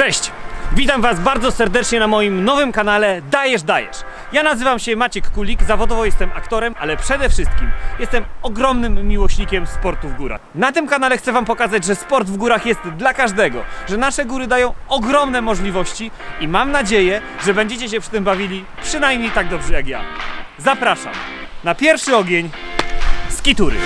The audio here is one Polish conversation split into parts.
Cześć! Witam Was bardzo serdecznie na moim nowym kanale Dajesz Dajesz. Ja nazywam się Maciek Kulik, zawodowo jestem aktorem, ale przede wszystkim jestem ogromnym miłośnikiem sportu w górach. Na tym kanale chcę Wam pokazać, że sport w górach jest dla każdego, że nasze góry dają ogromne możliwości i mam nadzieję, że będziecie się przy tym bawili przynajmniej tak dobrze jak ja. Zapraszam na pierwszy ogień skitury.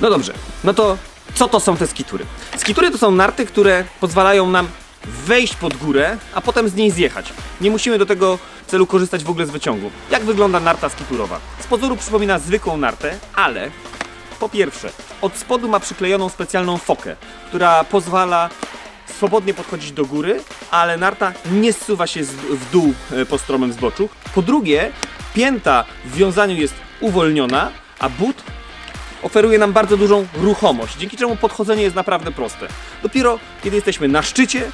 No dobrze, no to co to są te skitury? Skitury to są narty, które pozwalają nam wejść pod górę, a potem z niej zjechać. Nie musimy do tego celu korzystać w ogóle z wyciągu. Jak wygląda narta skiturowa? Z pozoru przypomina zwykłą nartę, ale po pierwsze, od spodu ma przyklejoną specjalną fokę, która pozwala swobodnie podchodzić do góry, ale narta nie zsuwa się w dół e, po stromym zboczu. Po drugie, pięta w wiązaniu jest uwolniona, a but oferuje nam bardzo dużą ruchomość, dzięki czemu podchodzenie jest naprawdę proste. Dopiero kiedy jesteśmy na szczycie,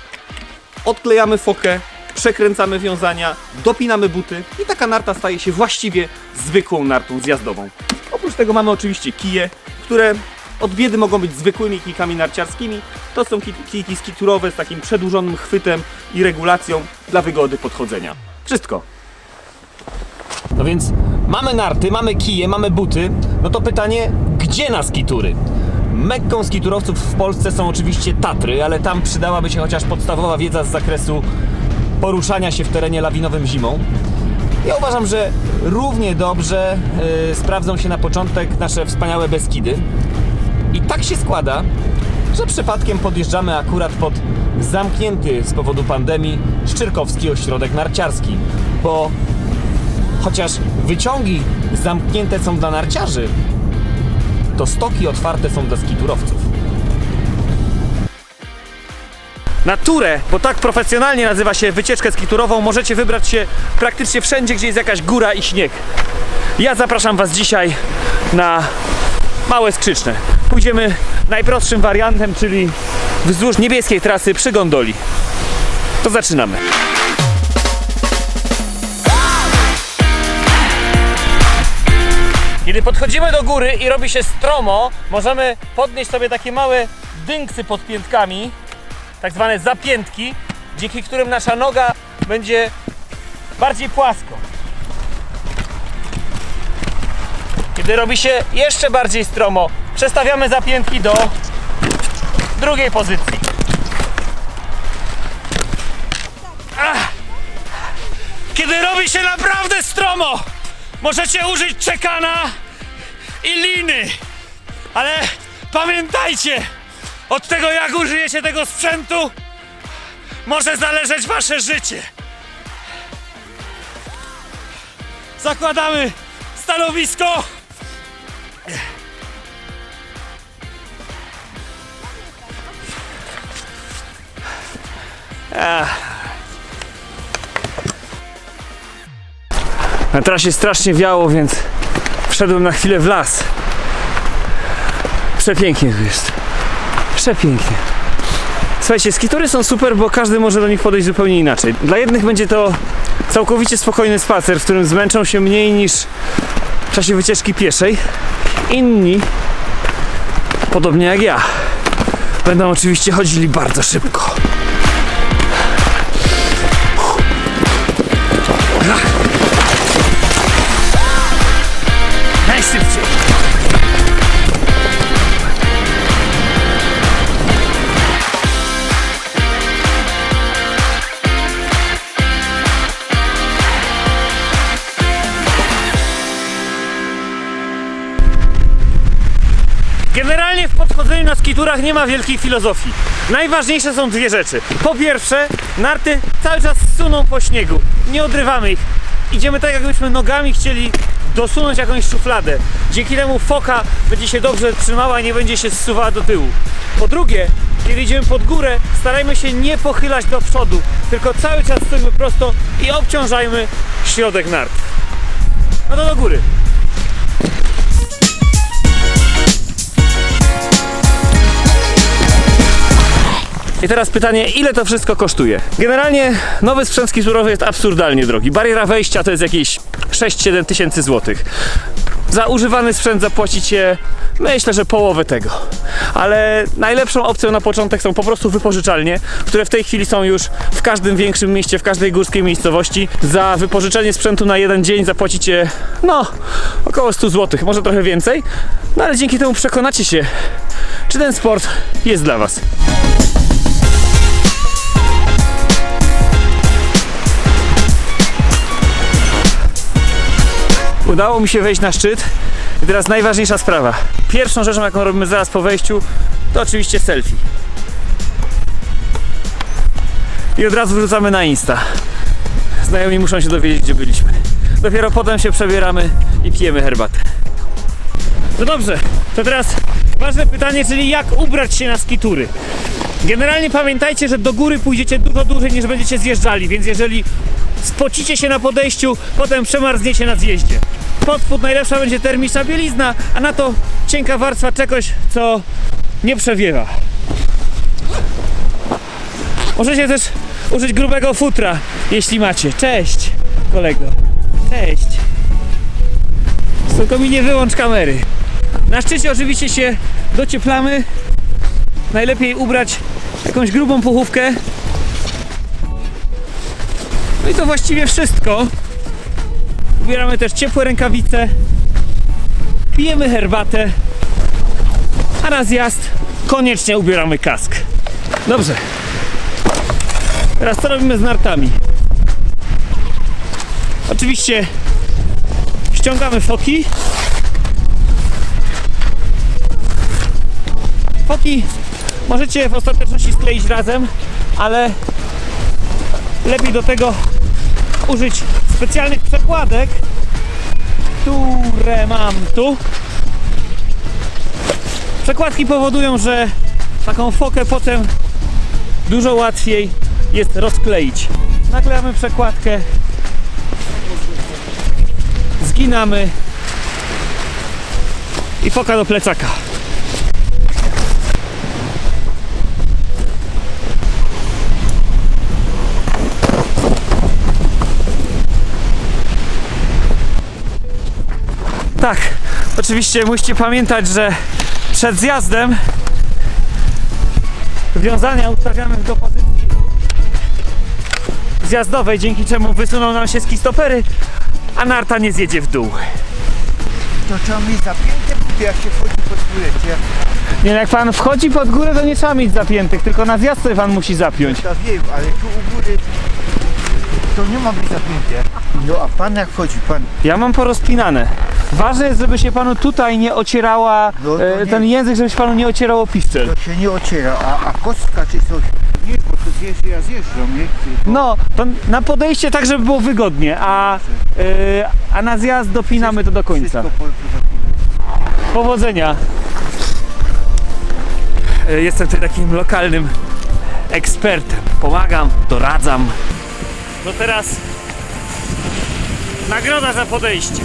odklejamy fokę, przekręcamy wiązania, dopinamy buty i taka narta staje się właściwie zwykłą nartą zjazdową. Oprócz tego mamy oczywiście kije, które od biedy mogą być zwykłymi kijkami narciarskimi. To są ki- kijki skiturowe z takim przedłużonym chwytem i regulacją dla wygody podchodzenia. Wszystko. No więc mamy narty, mamy kije, mamy buty. No to pytanie, gdzie na skitury? Mekką skiturowców w Polsce są oczywiście Tatry, ale tam przydałaby się chociaż podstawowa wiedza z zakresu poruszania się w terenie lawinowym zimą. Ja uważam, że równie dobrze yy, sprawdzą się na początek nasze wspaniałe Beskidy. I tak się składa, że przypadkiem podjeżdżamy akurat pod zamknięty z powodu pandemii Szczyrkowski Ośrodek Narciarski, bo Chociaż wyciągi zamknięte są dla narciarzy, to stoki otwarte są dla skiturowców. Na turę, bo tak profesjonalnie nazywa się wycieczkę skiturową, możecie wybrać się praktycznie wszędzie, gdzie jest jakaś góra i śnieg. Ja zapraszam Was dzisiaj na Małe Skrzyczne. Pójdziemy najprostszym wariantem, czyli wzdłuż niebieskiej trasy przy gondoli. To zaczynamy. Kiedy podchodzimy do góry i robi się stromo, możemy podnieść sobie takie małe dynksy pod piętkami, tak zwane zapiętki, dzięki którym nasza noga będzie bardziej płasko. Kiedy robi się jeszcze bardziej stromo, przestawiamy zapiętki do drugiej pozycji. Ach! Kiedy robi się naprawdę stromo, możecie użyć czekana i liny. Ale pamiętajcie, od tego jak użyjecie tego sprzętu, może zależeć wasze życie. Zakładamy stanowisko. Ach. Na trasie strasznie wiało, więc wszedłem na chwilę w las. Przepięknie tu jest. Przepięknie. Słuchajcie, skitury są super, bo każdy może do nich podejść zupełnie inaczej. Dla jednych będzie to całkowicie spokojny spacer, w którym zmęczą się mniej niż w czasie wycieczki pieszej. Inni, podobnie jak ja, będą oczywiście chodzili bardzo szybko. Najszybciej. Generalnie w podchodzeniu na skiturach nie ma wielkiej filozofii. Najważniejsze są dwie rzeczy. Po pierwsze, narty cały czas suną po śniegu. Nie odrywamy ich. Idziemy tak, jakbyśmy nogami chcieli dosunąć jakąś szufladę. Dzięki temu foka będzie się dobrze trzymała i nie będzie się zsuwała do tyłu. Po drugie, kiedy idziemy pod górę, starajmy się nie pochylać do przodu, tylko cały czas stoimy prosto i obciążajmy środek nart. No to do góry. I teraz pytanie, ile to wszystko kosztuje? Generalnie nowy sprzęt skiturowy jest absurdalnie drogi. Bariera wejścia to jest jakieś 6-7 tysięcy złotych. Za używany sprzęt zapłacicie, myślę, że połowę tego. Ale najlepszą opcją na początek są po prostu wypożyczalnie, które w tej chwili są już w każdym większym mieście, w każdej górskiej miejscowości. Za wypożyczenie sprzętu na jeden dzień zapłacicie, no, około 100 zł, może trochę więcej. No ale dzięki temu przekonacie się, czy ten sport jest dla Was. Udało mi się wejść na szczyt. I teraz najważniejsza sprawa. Pierwszą rzeczą, jaką robimy zaraz po wejściu, to oczywiście selfie. I od razu wrzucamy na Insta. Znajomi muszą się dowiedzieć, gdzie byliśmy. Dopiero potem się przebieramy i pijemy herbatę. No dobrze, to teraz ważne pytanie, czyli jak ubrać się na skitury. Generalnie pamiętajcie, że do góry pójdziecie dużo dłużej niż będziecie zjeżdżali, więc jeżeli spocicie się na podejściu, potem przemarzniecie na zjeździe. Pod spód najlepsza będzie termiczna bielizna, a na to cienka warstwa czegoś, co nie przewiewa. Możecie też użyć grubego futra, jeśli macie. Cześć, kolego. Cześć. Tylko mi nie wyłącz kamery. Na szczycie oczywiście się docieplamy. Najlepiej ubrać jakąś grubą puchówkę. No i to właściwie wszystko. Ubieramy też ciepłe rękawice. Pijemy herbatę. A na zjazd koniecznie ubieramy kask. Dobrze. Teraz co robimy z nartami? Oczywiście ściągamy foki. Foki możecie w ostateczności skleić razem, ale lepiej do tego użyć specjalnych przekładek, które mam tu. Przekładki powodują, że taką fokę potem dużo łatwiej jest rozkleić. Naklejamy przekładkę, zginamy i foka do plecaka. Tak, oczywiście musicie pamiętać, że przed zjazdem wiązania ustawiamy do pozycji zjazdowej, dzięki czemu wysuną nam się skistopery, a narta nie zjedzie w dół. To trzeba mieć zapięte buty, jak się wchodzi pod górę. czy jak Nie, no jak pan wchodzi pod górę, to nie trzeba mieć zapiętych, tylko na zjazd sobie pan musi zapiąć. to wiem, ale tu u góry to nie ma być zapięte. No a pan jak wchodzi, pan Ja mam porozpinane. Ważne jest, żeby się panu tutaj nie ocierała, No e, nie. ten język, żeby się panu nie ocierał o pistel. to się nie ociera, a, a kostka czy coś. Nie, bo to zjeżdża, ja zjeżdżam, nie? Ty- No, to na podejście tak, żeby było wygodnie, a, e, a na zjazd dopinamy to do końca. Wszystko po, po, Powodzenia. E, Jestem tutaj takim lokalnym ekspertem. Pomagam, doradzam. No teraz nagroda za podejście.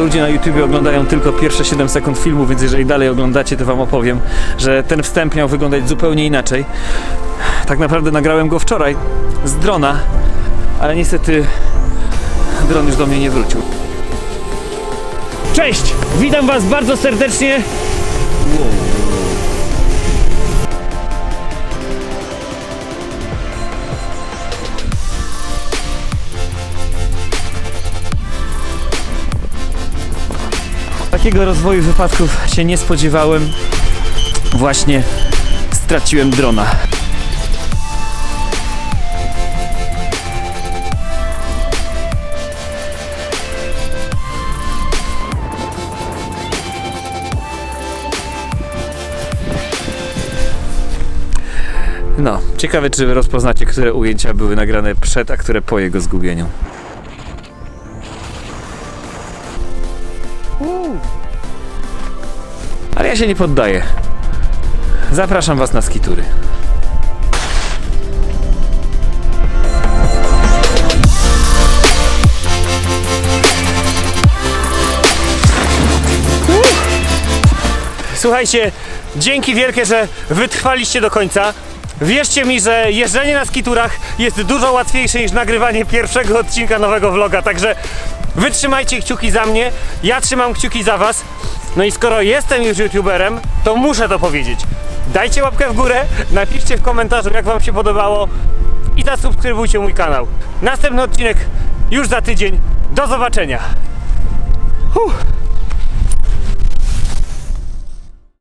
Ludzie na YouTubie oglądają tylko pierwsze 7 sekund filmu, więc jeżeli dalej oglądacie, to wam opowiem, że ten wstęp miał wyglądać zupełnie inaczej. Tak naprawdę nagrałem go wczoraj z drona, ale niestety dron już do mnie nie wrócił. Cześć! Witam was bardzo serdecznie. Takiego rozwoju wypadków się nie spodziewałem. Właśnie straciłem drona. No, ciekawe czy rozpoznacie, które ujęcia były nagrane przed, a które po jego zgubieniu. Się nie poddaję. Zapraszam Was na skitury. Słuchajcie, dzięki wielkie, że wytrwaliście do końca. Wierzcie mi, że jeżdżenie na skiturach jest dużo łatwiejsze niż nagrywanie pierwszego odcinka nowego vloga, także wytrzymajcie kciuki za mnie, ja trzymam kciuki za was. No i skoro jestem już youtuberem, to muszę to powiedzieć. Dajcie łapkę w górę, napiszcie w komentarzu jak wam się podobało i zasubskrybujcie mój kanał. Następny odcinek już za tydzień. Do zobaczenia. Huh.